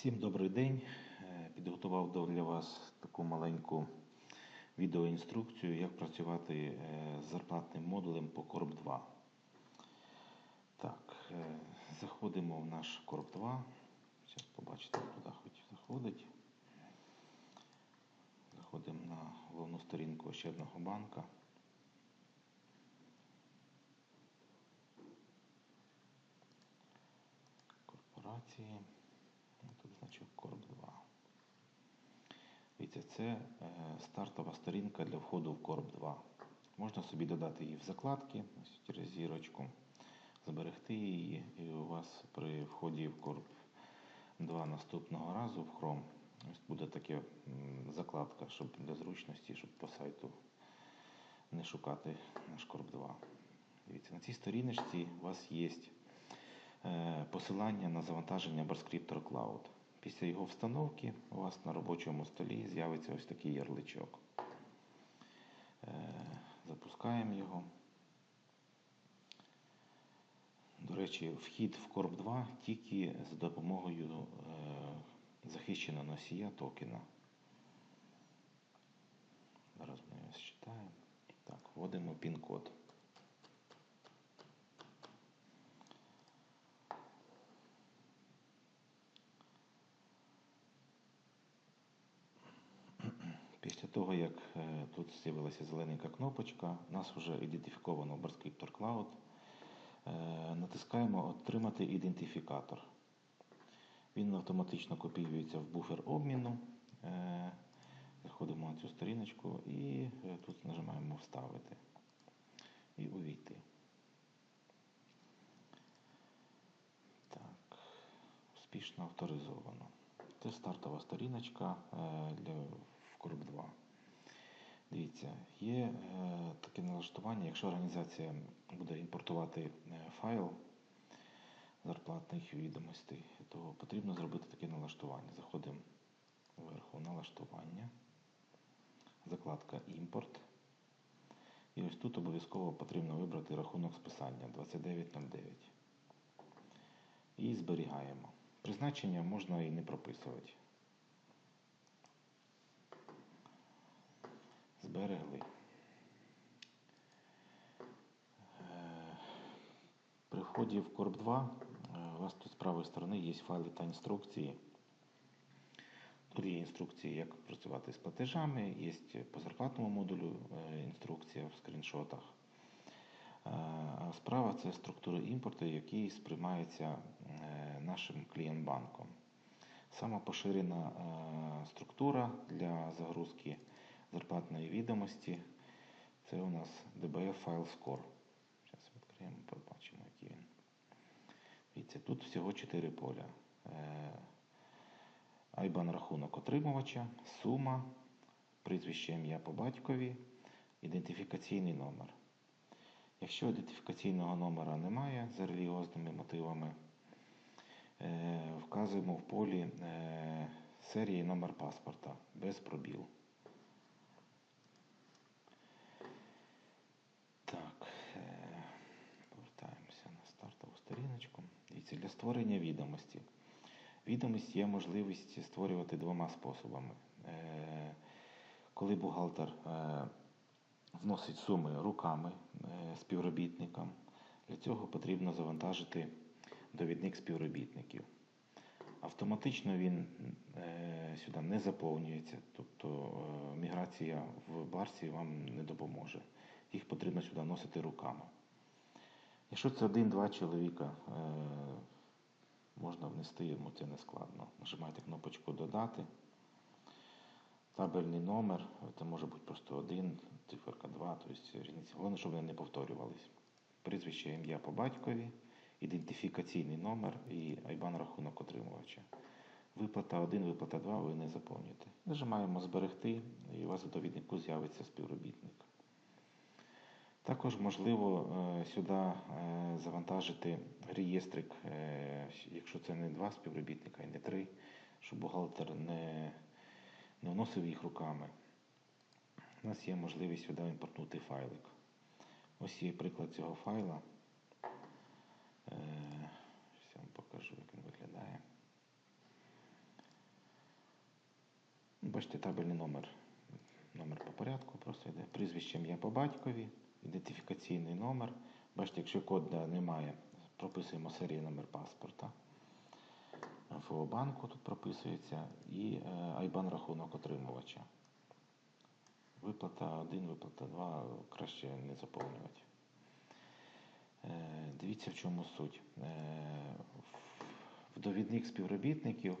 Всім добрий день. Е, Підготував для вас таку маленьку відеоінструкцію, як працювати е, з зарплатним модулем по Corp 2. Так, е, заходимо в наш Corp 2. Зараз побачите, куди хоч заходить. Заходимо на головну сторінку Ощадного банка. Корпорації. Corp 2. Дивіться, це е, стартова сторінка для входу в Corp 2. Можна собі додати її в закладки, ось через зірочку, зберегти її, і у вас при вході в Corp 2 наступного разу в Chrome ось буде така закладка, щоб для зручності, щоб по сайту не шукати наш Corp 2. Дивіться, на цій сторіночці у вас є е, посилання на завантаження Barscriptor Cloud. Після його встановки у вас на робочому столі з'явиться ось такий ярличок. Е, Запускаємо його. До речі, вхід в Corp 2 тільки з допомогою е, захищеного носія токена. Зараз ми його считаємо. Так, вводимо пін-код. Після того, як е, тут з'явилася зелененька кнопочка, нас вже ідентифіковано в Barscriptor Cloud. Е, Натискаємо Отримати ідентифікатор. Він автоматично копіюється в буфер обміну. Е, Заходимо на цю сторіночку і е, тут нажимаємо Вставити і увійти. Так, успішно авторизовано. Це стартова сторіночка для в Corp 2. Дивіться, є е, таке налаштування, якщо організація буде імпортувати е, файл зарплатних відомостей, то потрібно зробити таке налаштування. Заходимо вверху налаштування, закладка імпорт. І ось тут обов'язково потрібно вибрати рахунок списання 2909. І зберігаємо. Призначення можна і не прописувати. Зберегли. Е, При вході в Corp 2 е, у вас тут з правої сторони є файли та інструкції. Тут є інструкції, як працювати з платежами, є по зарплатному модулю е, інструкція в скріншотах. А справа це структури імпорту, які сприймаються нашим клієнт-банком. Сама поширена структура для загрузки зарплатної відомості це у нас DBF File Score. Зараз відкриємо, побачимо, який він. Дивіться, тут всього 4 поля. Е, IBAN рахунок отримувача, сума, прізвище ім'я по батькові, ідентифікаційний номер. Якщо ідентифікаційного номера немає за релігіозними мотивами, е, вказуємо в полі е, серії номер паспорта без пробіл. Так, е, повертаємося на стартову Дивіться, для створення відомості. Відомість є можливість створювати двома способами. Е, Коли бухгалтер е, вносить суми руками е, співробітникам, для цього потрібно завантажити довідник співробітників. Автоматично він сюди не заповнюється, тобто міграція в барсі вам не допоможе. Їх потрібно сюди носити руками. Якщо це один-два чоловіка, е, можна внести йому це не складно. Нажимаєте кнопочку Додати. Табельний номер, це може бути просто один, циферка 2, тобто різниця. Головне, щоб вони не повторювались. Прізвище, ім'я по батькові, ідентифікаційний номер і IBAN рахунок отримувача. Виплата 1, виплата 2 ви не заповнюєте. Нажимаємо Зберегти і у вас в довіднику з'явиться співробітник. Також можливо е, сюди е, завантажити реєстрик, е, якщо це не два співробітника і не три, щоб бухгалтер не, не вносив їх руками. У нас є можливість сюди імпортнути файлик. Ось є приклад цього файла. Зараз вам покажу, як він виглядає. бачите, табельний номер. Номер по порядку просто йде. Прізвище ім'я по батькові, ідентифікаційний номер. Бачите, якщо кода немає, прописуємо серію номер паспорта. ФО банку тут прописується і е, айбан рахунок отримувача. Виплата 1, виплата 2 краще не заповнювати. Е, Дивіться, в чому суть. Е, В довідник співробітників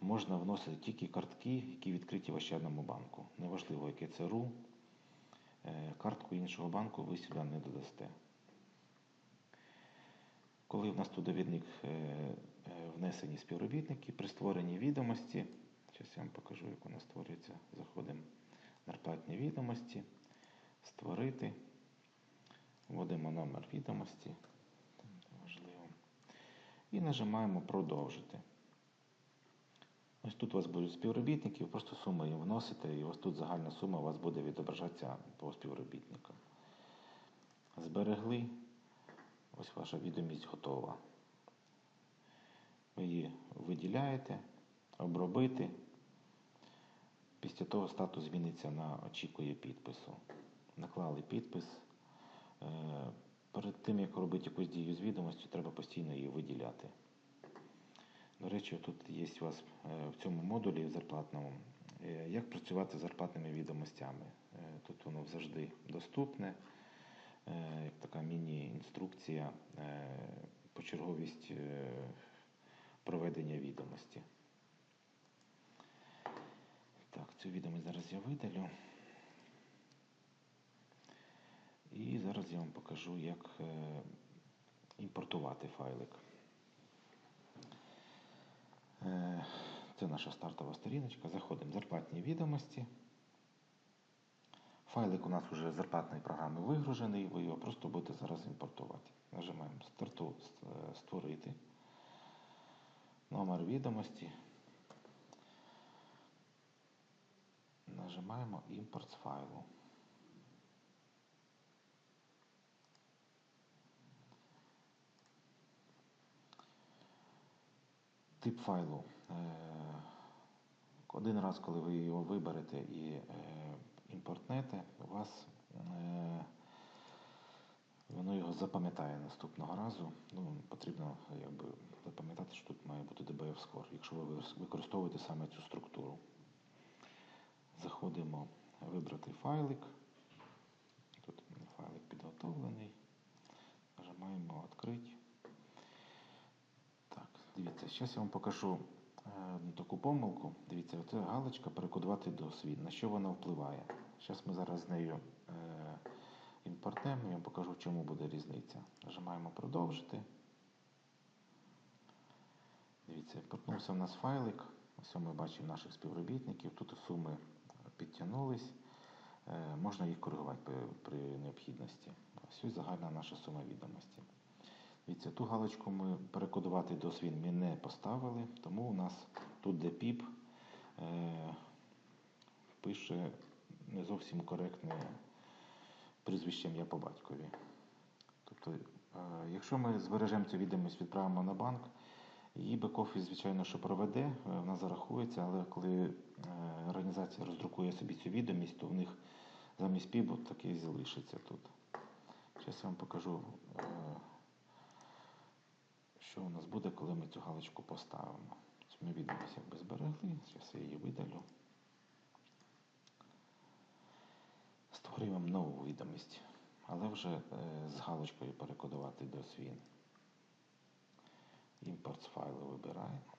можна вносити тільки картки, які відкриті в Ощадному банку. Неважливо, яке це РУ. Е, Картку іншого банку ви сюди не додасте. Коли в нас тут довідник е, е, внесені співробітники, при створенні відомості, зараз я вам покажу, як вона створюється. Заходимо в зарплатні відомості, створити, вводимо номер відомості, важливо, і нажимаємо продовжити. Ось тут у вас будуть співробітники, просто суми їм вносите, і ось тут загальна сума у вас буде відображатися по співробітникам. Зберегли. Ось ваша відомість готова. Ви її виділяєте, обробити. Після того статус зміниться на очікує підпису. Наклали підпис. Е, Перед тим, як робити якусь дію з відомістю, треба постійно її виділяти. До речі, тут є у вас е, в цьому модулі зарплатному, е, як працювати з зарплатними відомостями. Е, Тут воно завжди доступне, як така міні-інструкція, почерговість проведення відомості. Так, цю відомість зараз я видалю. І зараз я вам покажу, як імпортувати файлик. Е, Це наша стартова сторіночка. Заходимо в зарплатні відомості. Файлик у нас вже з зарплатної програми вигружений, ви його просто будете зараз імпортувати. Нажимаємо старту створити. Номер відомості. Нажимаємо імпорт з файлу. Тип файлу. Е, Один раз, коли ви його виберете і е, імпортнете, у вас е, воно його запам'ятає наступного разу. Ну, потрібно якби, запам'ятати, що тут має бути DBF Score, якщо ви використовуєте саме цю структуру. Заходимо вибрати файлик. Тут файлик підготовлений. Нажимаємо відкрити. Дивіться, зараз я вам покажу е, таку помилку. Дивіться, оце галочка перекодувати до світ. На що вона впливає? Зараз ми зараз з нею е, імпортнемо, я вам покажу, в чому буде різниця. Нажимаємо продовжити. Дивіться, імпортнувся в нас файлик. Ось ми бачимо наших співробітників. Тут суми підтягнулись. Е, Можна їх коригувати при, необхідності. Ось загальна наша сума відомості. Дивіться, ту галочку ми перекодувати до свін ми не поставили, тому у нас тут, де піп, е, пише не зовсім коректне прізвище ім'я по батькові. Тобто, е, якщо ми збережемо цю відомість, відправимо на банк, її бек-офіс, звичайно, що проведе, е, вона зарахується, але коли е, організація роздрукує собі цю відомість, то в них замість таки і залишиться тут. Зараз я вам покажу. е, що у нас буде, коли ми цю галочку поставимо. Ми відомість якби зберегли, зараз я її видалю. Створюємо нову відомість, але вже е, з галочкою перекодувати до свін. Імпорт з файлу вибираємо.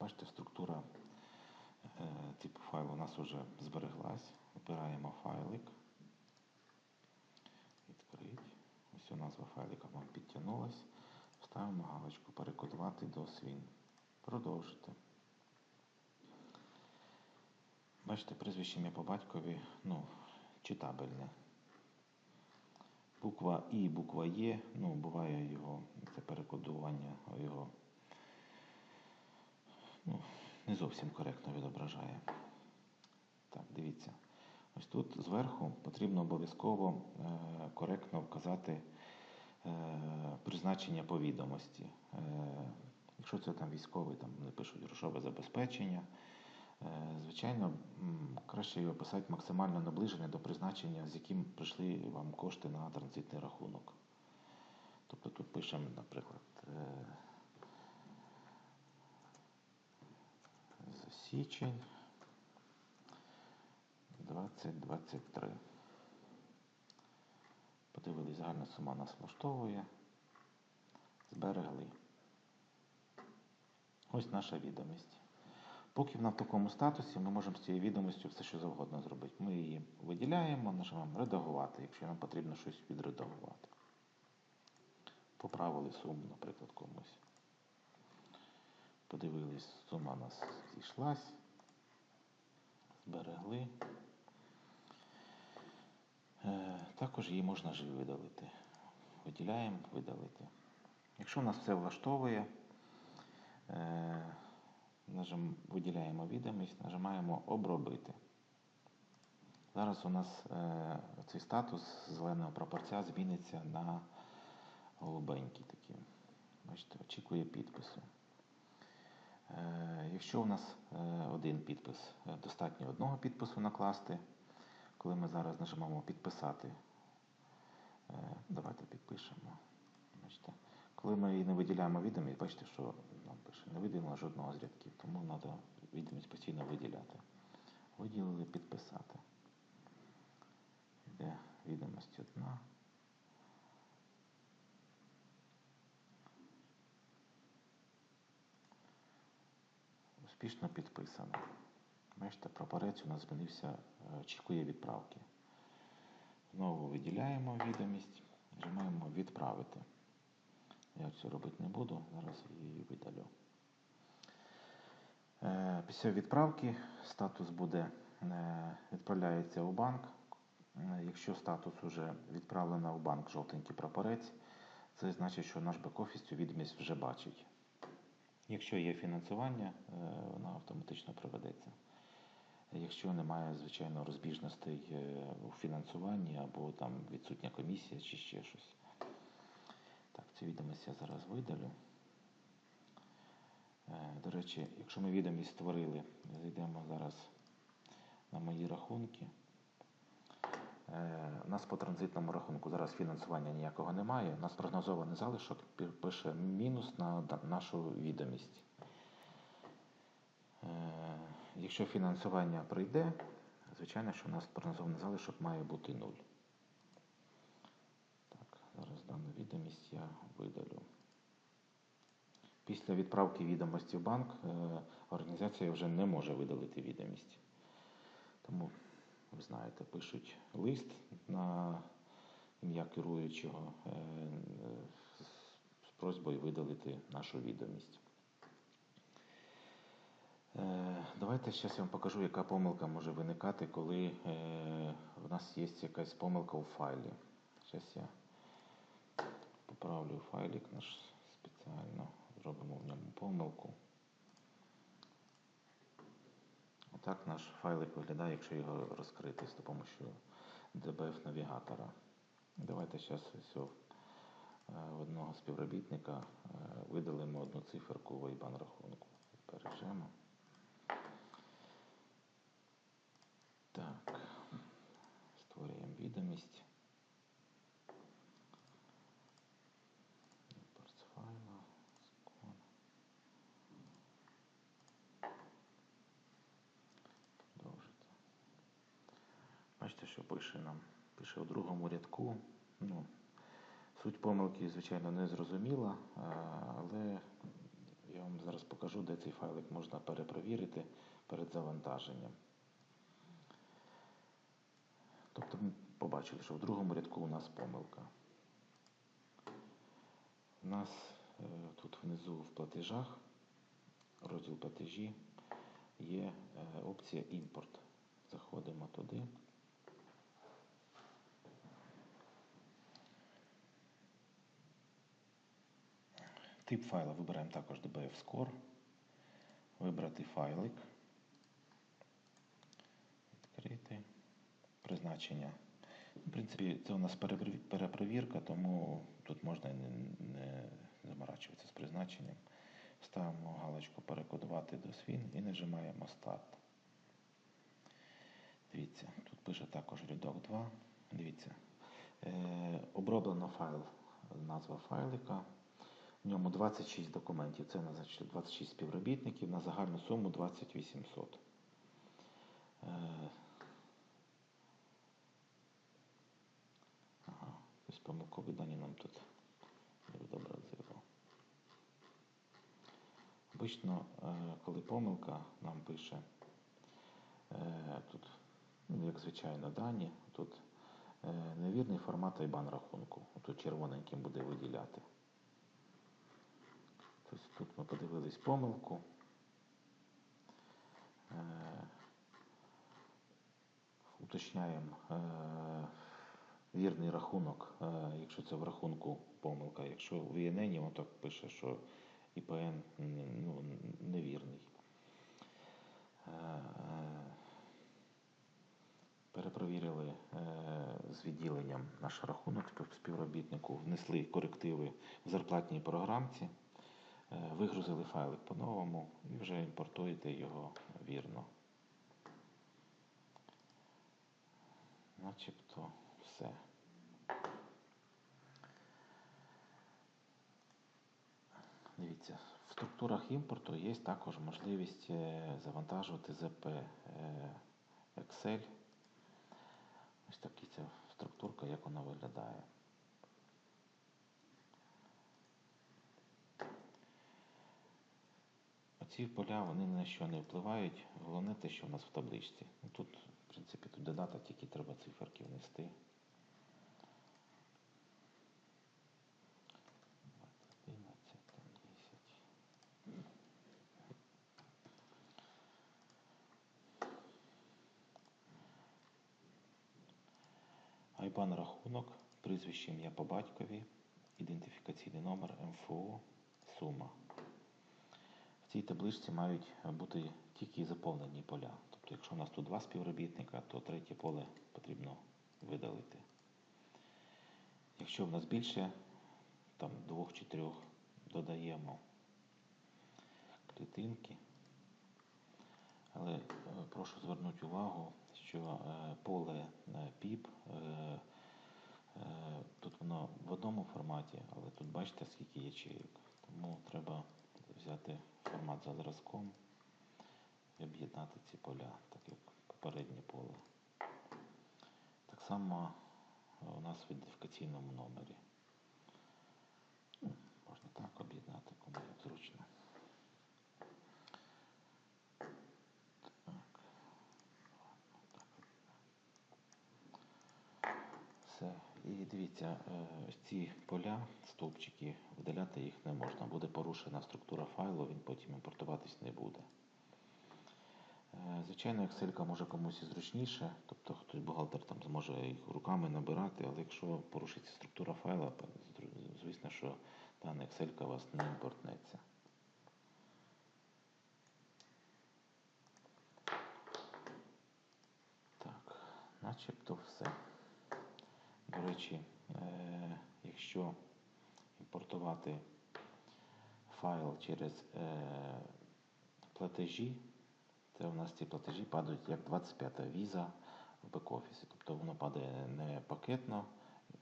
Бачите, структура е, типу файлу у нас вже збереглась. Вибираємо файлик. Відкрить. Ось у назва файлика вам підтягнулась. Ставимо галочку перекодувати до свін. Продовжити. Бачите, прізвище ім'я по батькові, ну, читабельне. Буква І, буква Є, ну, буває його, це перекодування його ну, не зовсім коректно відображає. Так, дивіться. Ось тут зверху потрібно обов'язково е, коректно вказати призначення по відомості. Е, якщо це там військовий, там вони пишуть грошове забезпечення. Е, Звичайно, краще його писати максимально наближене до призначення, з яким прийшли вам кошти на транзитний рахунок. Тобто тут пишемо, наприклад, е, з січень 2023. Подивились, загальна сума нас влаштовує. Зберегли. Ось наша відомість. Поки вона в такому статусі, ми можемо з цією відомістю все що завгодно зробити. Ми її виділяємо, нажимаємо редагувати, якщо нам потрібно щось відредагувати. Поправили суму, наприклад, комусь. Подивились, сума у нас зійшлась. Зберегли. Е, Також її можна ж видалити. Виділяємо, видалити. Якщо нас все влаштовує, е, виділяємо відомість, нажимаємо обробити. Зараз у нас е, цей статус зеленого прапорця зміниться на голубенький такий. Бачите, очікує підпису. Якщо у нас один підпис, достатньо одного підпису накласти. Коли ми зараз нажимаємо підписати, е, давайте підпишемо. Коли ми не виділяємо відомість, бачите, що нам пише, не виділено жодного з рядків, тому треба відомість постійно виділяти. Виділили підписати. Йде відомість одна. Успішно підписано. Бачите, прапорець у нас змінився, е, очікує відправки. Знову виділяємо відомість, нажимаємо відправити. Я це робити не буду, зараз її видалю. Е, Після відправки статус буде е, відправляється у банк. Е, Якщо статус вже відправлено у банк жовтенький прапорець, це значить, що наш бек-офіс цю відомість вже бачить. Якщо є фінансування, е, вона автоматично проведеться. Якщо немає, звичайно, розбіжностей е, у фінансуванні або там відсутня комісія чи ще щось. Так, цю відомість я зараз видалю. Е, До речі, якщо ми відомість створили, зайдемо зараз на мої рахунки. Е, У нас по транзитному рахунку зараз фінансування ніякого немає. У нас прогнозований залишок пише мінус на нашу відомість. Е, Якщо фінансування прийде, звичайно, що у нас прогнозований залишок має бути 0. Так, зараз дану відомість я видалю. Після відправки відомості в банк е, організація вже не може видалити відомість. Тому, ви знаєте, пишуть лист на ім'я керуючого е, з з просьбою видалити нашу відомість. Е, Давайте зараз я вам покажу, яка помилка може виникати, коли е, в нас є якась помилка у файлі. Зараз я поправлю файлик наш спеціально, зробимо в ньому помилку. Отак наш файлик виглядає, якщо його розкрити з допомогою DBF-навігатора. Давайте зараз е, в одного співробітника видалимо одну циферку в IBAN рахунку. Бережемо. Так, створюємо відомість. Бачите, що пише нам? Пише у другому рядку. Ну, суть помилки, звичайно, не зрозуміла, але я вам зараз покажу, де цей файлик можна перепровірити перед завантаженням. Тобто ми побачили, що в другому рядку у нас помилка. У нас е, тут внизу в платежах, розділ платежі, є е, опція імпорт. Заходимо туди. Тип файла вибираємо також DBF Score. Вибрати файлик. Відкрити. Призначення. В принципі, це у нас перепровірка, тому тут можна не, не заморачуватися з призначенням. Ставимо галочку перекодувати до свін і нажимаємо старт. Дивіться, тут пише також рядок 2. Дивіться. Е, оброблено файл, назва файлика. В ньому 26 документів. Це на 26 співробітників на загальну суму 2800. Е, ага, ось помилкові дані нам тут не відобразило. Обично, е, коли помилка нам пише, е, тут, ну, як звичайно, дані, тут е, невірний формат IBAN рахунку. Тут червоненьким буде виділяти. Тобто тут ми подивились помилку. Уточняємо вірний рахунок, е, якщо це в рахунку помилка. Якщо в ІНН, воно так пише, що ІПН ну, невірний. Е, е, Перепровірили з відділенням наш рахунок співробітнику, внесли корективи в зарплатній програмці, вигрузили файлик по-новому і вже імпортуєте його вірно. Начебто все. Дивіться, в структурах імпорту є також можливість е, завантажувати ЗП е, Excel. Ось така ця структурка, як вона виглядає. Оці поля вони на що не впливають. Головне те, що в нас в табличці. Ну, Тут, в принципі, тут додата, тільки треба циферки внести. 11, там 10. Айбан рахунок, прізвище ім'я по батькові, ідентифікаційний номер МФО, сума. В цій табличці мають бути тільки заповнені поля. Тобто, якщо у нас тут два співробітника, то третє поле потрібно видалити. Якщо в нас більше там двох чи трьох, додаємо клітинки. Але е, прошу звернути увагу, що е, поле PIP, е, тут воно в одному форматі, але тут бачите, скільки ячеїк. Тому треба взяти формат за зразком і об'єднати ці поля, так як попереднє поле. Так само е, у нас в ідентифікаційному номері. Ну, Можна так об'єднати, кому як зручно. Так. Все. І дивіться, е, ці поля, стовпчики, видаляти їх не можна. Буде порушена структура файлу, він потім імпортуватись не буде. Е, Звичайно, Excel може комусь і зручніше, тобто хтось бухгалтер там зможе їх руками набирати, але якщо порушиться структура файла, звісно, що дана Excel у вас не імпортнеться. Так, начебто все. До речі, е, якщо імпортувати файл через е, платежі, то у нас ці платежі падають як 25-та віза в бек-офісі. Тобто воно падає не пакетно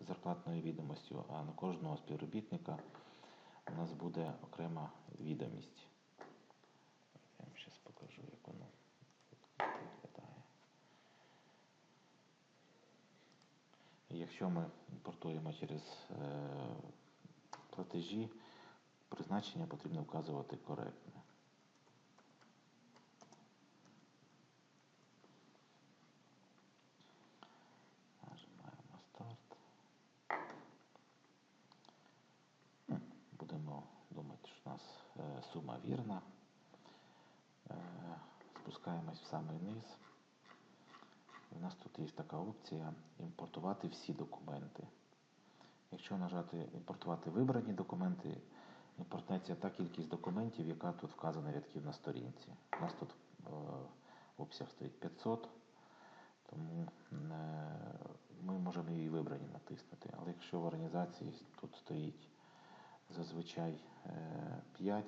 зарплатною відомостю, а на кожного співробітника у нас буде окрема відомість. Я вам зараз покажу, як воно виглядає. Якщо ми імпортуємо через е, платежі, призначення потрібно вказувати коректне. Нажимаємо старт. Будемо думати, що у нас е, сума вірна. Е, Спускаємось в самий низ. У нас тут є така опція імпортувати всі документи. Якщо нажати імпортувати вибрані документи, імпортується та кількість документів, яка тут вказана рядків на сторінці. У нас тут е, обсяг стоїть 500, тому е, ми можемо її вибрані натиснути. Але якщо в організації тут стоїть зазвичай е, 5,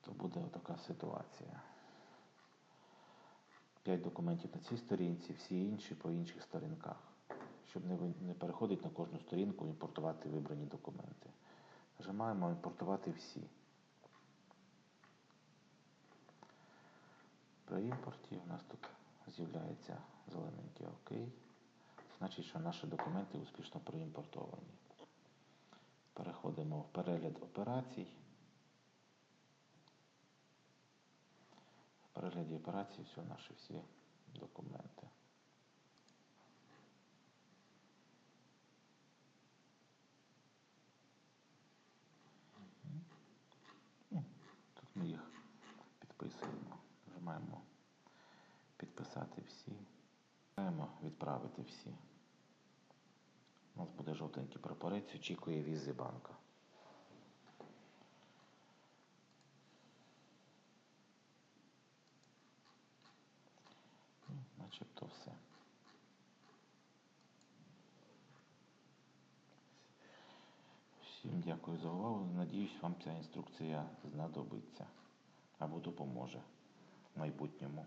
то буде така ситуація. 5 документів на цій сторінці, всі інші по інших сторінках. Щоб не, переходити на кожну сторінку, імпортувати вибрані документи. Нажимаємо імпортувати всі. При імпорті у нас тут з'являється зелененький ОК. Значить, що наші документи успішно проімпортовані. Переходимо в перегляд операцій. В перегляді операцій все наші всі документи. Ну, Тут ми їх підписуємо. Нажимаємо підписати всі. Нажимаємо відправити всі. У нас буде жовтенький прапорець, очікує візи банка. Ну, Начебто все. Всім дякую за увагу. Надіюсь, вам ця інструкція знадобиться або допоможе в майбутньому.